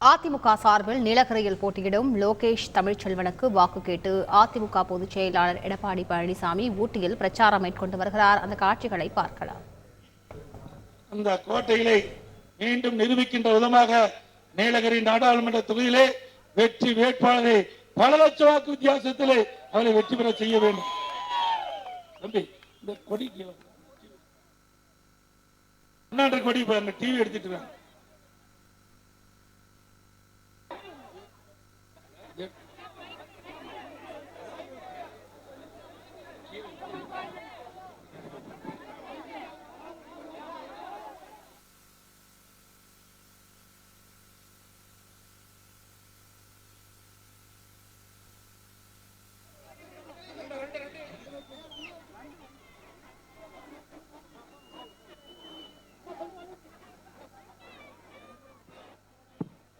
அதிமுக சார்பில் நீலகிரியில் போட்டியிடும் லோகேஷ் தமிழ்ச்செல்வனுக்கு வாக்கு கேட்டு அதிமுக பொதுச் செயலாளர் எடப்பாடி பழனிசாமி ஊட்டியில் பிரச்சாரம் மேற்கொண்டு வருகிறார். அந்த காட்சிகளை பார்க்கலாம். அந்த கோட்டையிலே மீண்டும் நிரூபிக்கின்ற விதமாக நீலகிரி நாடாளுமன்ற தொகுதியிலே வெற்றி வேட்பாளரை பல லட்ச வாக்கு வித்தியாசத்திலே அவரை வெற்றி பெற செய்ய வேண்டும். தம்பி இந்த கொடி கொடி பாருங்க டிவி எடுத்துட்டு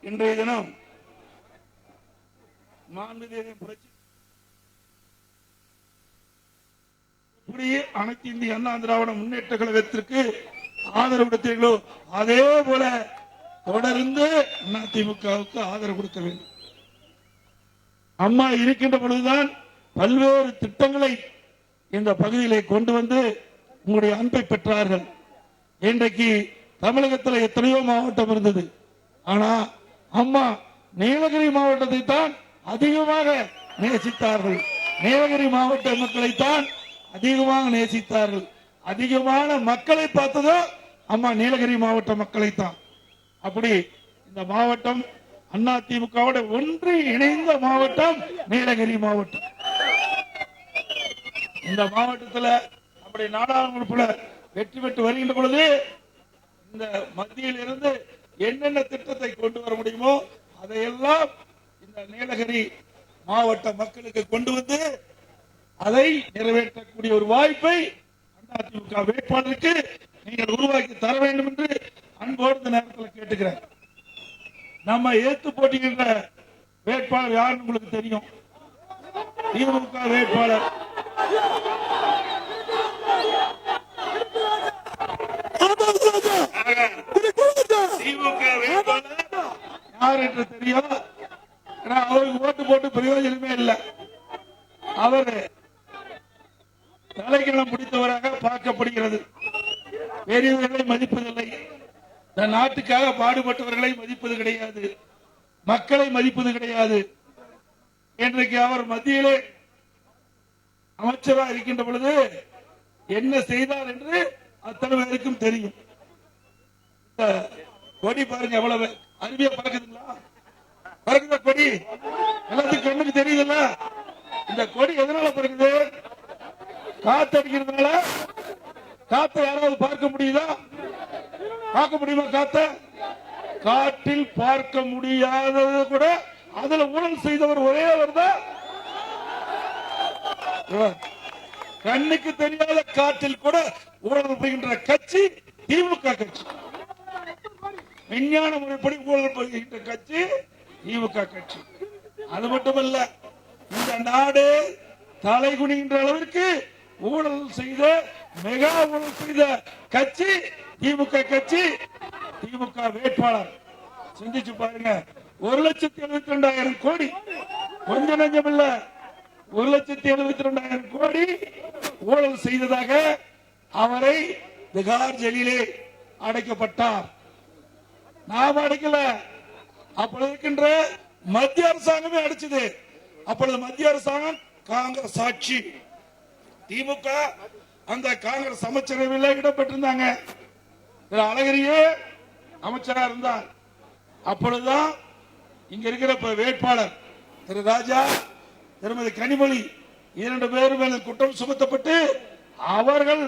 இன்றைய தினம் மாண்புமிகு புரட்சி அனைத்து இந்திய அண்ணா திராவிட முன்னேற்ற கழகத்திற்கு ஆதரவு கொடுத்தீர்களோ அதே போல தொடர்ந்து அதிமுகவுக்கு ஆதரவு கொடுக்க வேண்டும். அம்மா இருக்கின்ற பொழுதுதான் பல்வேறு திட்டங்களை இந்த பகுதியிலே கொண்டு வந்து உங்களுடைய அன்பை பெற்றார்கள். இன்றைக்கு தமிழகத்தில் எத்தனையோ மாவட்டம் இருந்தது. ஆனா அம்மா நீலகிரி மாவட்டத்தை தான் அதிகமாக நேசித்தார்கள். நீலகிரி மாவட்ட மக்களைத்தான் அதிகமாக நேசித்தார்கள். அதிகமான மக்களை பார்த்ததோ அம்மா நீலகிரி மாவட்ட மக்களை தான் அப்படி இந்த மாவட்டம் அண்ணா திமுகவோட ஒன்று இணைந்த மாவட்டம் நீலகிரி மாவட்டம். இந்த மாவட்டத்துல நம்முடைய நாடாளுமன்ற வெற்றி பெற்று வருகின்ற பொழுது இந்த மத்தியில் இருந்து என்னென்ன திட்டத்தை கொண்டு வர முடியுமோ அதையெல்லாம் இந்த நீலகிரி மாவட்ட மக்களுக்கு கொண்டு வந்து அதை நிறைவேற்றக்கூடிய ஒரு வாய்ப்பை அதிமுக வேட்பாளருக்கு நீங்கள் உருவாக்கி தர வேண்டும் என்று அன்போடு இந்த நேரத்தில் கேட்டுக்கிறேன். நம்ம ஏத்து போட்டிக்கின்ற வேட்பாளர் யாருன்னு உங்களுக்கு தெரியும்? திமுக வேட்பாளர். திமுக வேட்பாளர் யார் என்று தெரியும்? பிரயோஜனமே இல்லை. அவர் தலைக்கணம் பிடித்தவராக பார்க்கப்படுகிறது. பெரியவர்களை மதிப்பதில்லை. இந்த நாட்டுக்காக பாடுபட்டவர்களை மதிப்பது கிடையாது. மக்களை மதிப்பது கிடையாது. இன்றைக்கு அவர் மத்தியிலே அமைச்சராக இருக்கின்ற பொழுது என்ன செய்தார் என்று அத்தனை பேருக்கும் தெரியும். இந்த கொடி பாருங்க எவ்வளவு அருமையா பறக்குதுங்களா பறக்குதா கொடி. எல்லாத்துக்கும் கண்ணுக்கு தெரியுதுல்ல? இந்த கொடி எதனால பறக்குது? காத்து அடிக்கிறதுனால? காத்தை யாராவது பார்க்க முடியுதா? பார்க்க முடியுமா காத்த? காட்டில் பார்க்க முடியாதது கூட அதுல ஊழல் செய்தவர் ஒரே அவர் தான். கண்ணுக்கு தெரியாத காற்றில் கூட ஊழல் புரிகின்ற கட்சி திமுக கட்சி. விஞ்ஞான முறைப்படி ஊழல் புரிகின்ற கட்சி திமுக கட்சி. அது மட்டுமல்ல இந்த நாடு தலை குனிகின்ற அளவிற்கு ஊழல் செய்த மெகா ஊழல் செய்த கட்சி திமுக கட்சி திமுக வேட்பாளர். சிந்திச்சு பாருங்க ஒரு லட்சத்தி எழுபத்தி ரெண்டாயிரம் கோடி. கொஞ்ச நஞ்சம் இல்ல ஒரு லட்சத்தி எழுபத்தி ரெண்டாயிரம் கோடி ஊழல் செய்ததாக அவரை திகார் ஜெயிலே அடைக்கப்பட்டார். நாம் அடைக்கல. அப்பொழுது இருக்கின்ற மத்திய அரசாங்கமே அடிச்சது. அப்பொழுது மத்திய அரசாங்கம் காங்கிரஸ் ஆட்சி திமுக அந்த காங்கிரஸ் அமைச்சரவையில் இடம்பெற்றிருந்தாங்க. அழகிரியே அமைச்சரா இருந்தார். அப்பொழுதுதான் இங்க இருக்கிற வேட்பாளர் திரு ராஜா திருமதி கனிமொழி இரண்டு பேரும் குற்றம் சுமத்தப்பட்டு அவர்கள்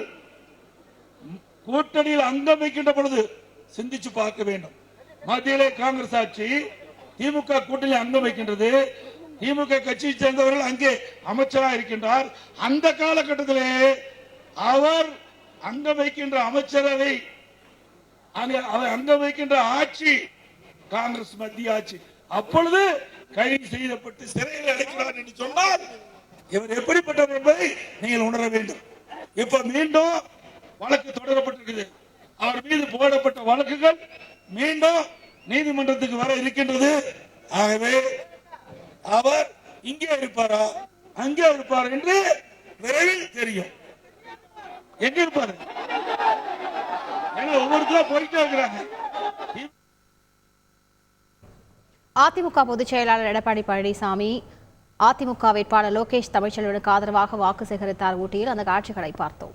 கூட்டணியில் அங்கம் வைக்கின்ற பொழுது சிந்திச்சு பார்க்க வேண்டும். மத்தியிலே காங்கிரஸ் ஆட்சி திமுக கூட்டணி அங்கம் வைக்கின்றது. திமுக கட்சியை சேர்ந்தவர்கள் அங்கே அமைச்சராக இருக்கின்றார். அந்த காலகட்டத்திலே அவர் அங்கம் வைக்கின்ற அமைச்சரவை அவர் அங்கம் வைக்கின்ற ஆட்சி காங்கிரஸ் மத்திய ஆட்சி. அப்பொழுது கைது செய்யப்பட்டு சிறையில் அடைக்கிறார் என்று சொன்னால் இவர் எப்படிப்பட்டவர் என்பதை நீங்கள் உணர வேண்டும். இப்ப மீண்டும் வழக்கு தொடரப்பட்டிருக்குது அவர் மீது போடப்பட்ட வழக்குகள் மீண்டும் நீதிமன்றத்துக்கு வர இருக்கின்றது. ஆகவே அவர் இங்கே இருப்பாரா? அங்கே இருப்பார் என்று விரைவில் தெரியும். எங்க இருப்பாரு? ஒவ்வொருத்தரும் போயிட்டே இருக்கிறாங்க. அதிமுக பொதுச் செயலாளர் எடப்பாடி பழனிசாமி அதிமுக வேட்பாளர் லோகேஷ் தமிழ்ச்செல்வனுக்கு ஆதரவாக வாக்கு சேகரித்தார் ஊட்டியில் அந்த காட்சிகளை பார்த்தோம்.